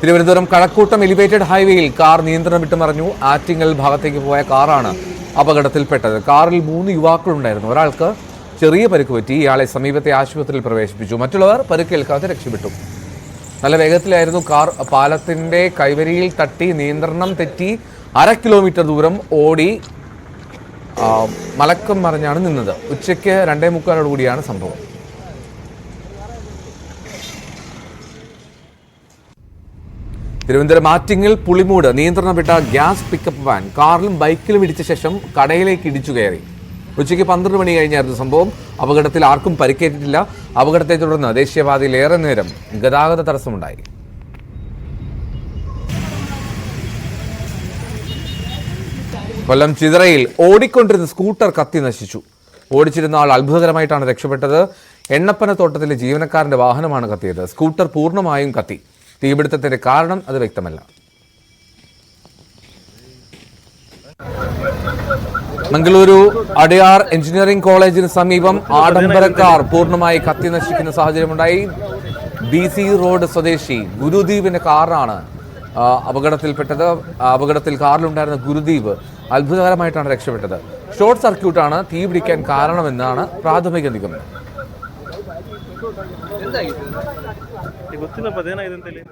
Thiruvananthapuram Kazhakkoottam elevated ഹൈവേയിൽ car നിയന്ത്രണം വിട്ടുമറിഞ്ഞു. ആറ്റിങ്ങൽ ഭാഗത്തേക്ക് പോയ കാറാണ് അപകടത്തിൽപ്പെട്ടത്. കാറിൽ മൂന്ന് യുവാക്കളുണ്ടായിരുന്നു. ഒരാൾക്ക് ചെറിയ പരിക്ക് പറ്റി ഇയാളെ സമീപത്തെ ആശുപത്രിയിൽ പ്രവേശിപ്പിച്ചു. മറ്റുള്ളവർ പരിക്കേൽക്കാതെ രക്ഷപ്പെട്ടു. നല്ല വേഗത്തിലായിരുന്നു കാർ പാലത്തിന്റെ കൈവരിയിൽ തട്ടി നിയന്ത്രണം തെറ്റി അര കിലോമീറ്റർ ദൂരം ഓടി മലക്കം മറിഞ്ഞാണ് നിന്നത്. ഉച്ചയ്ക്ക് രണ്ടേ മുക്കാലോടുകൂടിയാണ് സംഭവം. തിരുവനന്തപുരം ആറ്റിങ്ങിൽ പുളിമൂട് നിയന്ത്രണം വിട്ട ഗ്യാസ് പിക്കപ്പ് വാൻ കാറിലും ബൈക്കിലും ഇടിച്ച ശേഷം കടയിലേക്ക് ഇടിച്ചു കയറി. ഉച്ചയ്ക്ക് പന്ത്രണ്ട് മണി കഴിഞ്ഞായിരുന്നു സംഭവം. അപകടത്തിൽ ആർക്കും പരിക്കേറ്റിട്ടില്ല. അപകടത്തെ തുടർന്ന് ദേശീയപാതയിൽ ഏറെ നേരം ഗതാഗത തടസ്സമുണ്ടായി. കൊല്ലം ചിതറയിൽ ഓടിക്കൊണ്ടിരുന്ന സ്കൂട്ടർ കത്തി നശിച്ചു. ഓടിച്ചിരുന്ന ആൾ അത്ഭുതകരമായിട്ടാണ് രക്ഷപ്പെട്ടത്. എണ്ണപ്പന തോട്ടത്തിലെ ജീവനക്കാരന്റെ വാഹനമാണ് കത്തിയത്. സ്കൂട്ടർ പൂർണമായും കത്തി. തീപിടുത്തത്തിന്റെ കാരണം അത് വ്യക്തമല്ല. മംഗളൂരു അടയാർ എഞ്ചിനീയറിംഗ് കോളേജിന് സമീപം ആഡംബരക്കാർ പൂർണമായി കത്തി നശിക്കുന്ന സാഹചര്യമുണ്ടായി. ബി സി റോഡ് സ്വദേശി ഗുരുദീപിന്റെ കാറാണ് അപകടത്തിൽപ്പെട്ടത്. അപകടത്തിൽ കാറിലുണ്ടായിരുന്ന ഗുരുദീപ് അത്ഭുതകരമായിട്ടാണ് രക്ഷപ്പെട്ടത്. ഷോർട്ട് സർക്യൂട്ടാണ് തീപിടിക്കാൻ കാരണമെന്നാണ് പ്രാഥമിക നിഗമനം. ಗೊತ್ತಿಲ್ಲಪ್ಪ ಅದೇನಾಗಿದೆ ಅಂತ ಹೇಳಿ.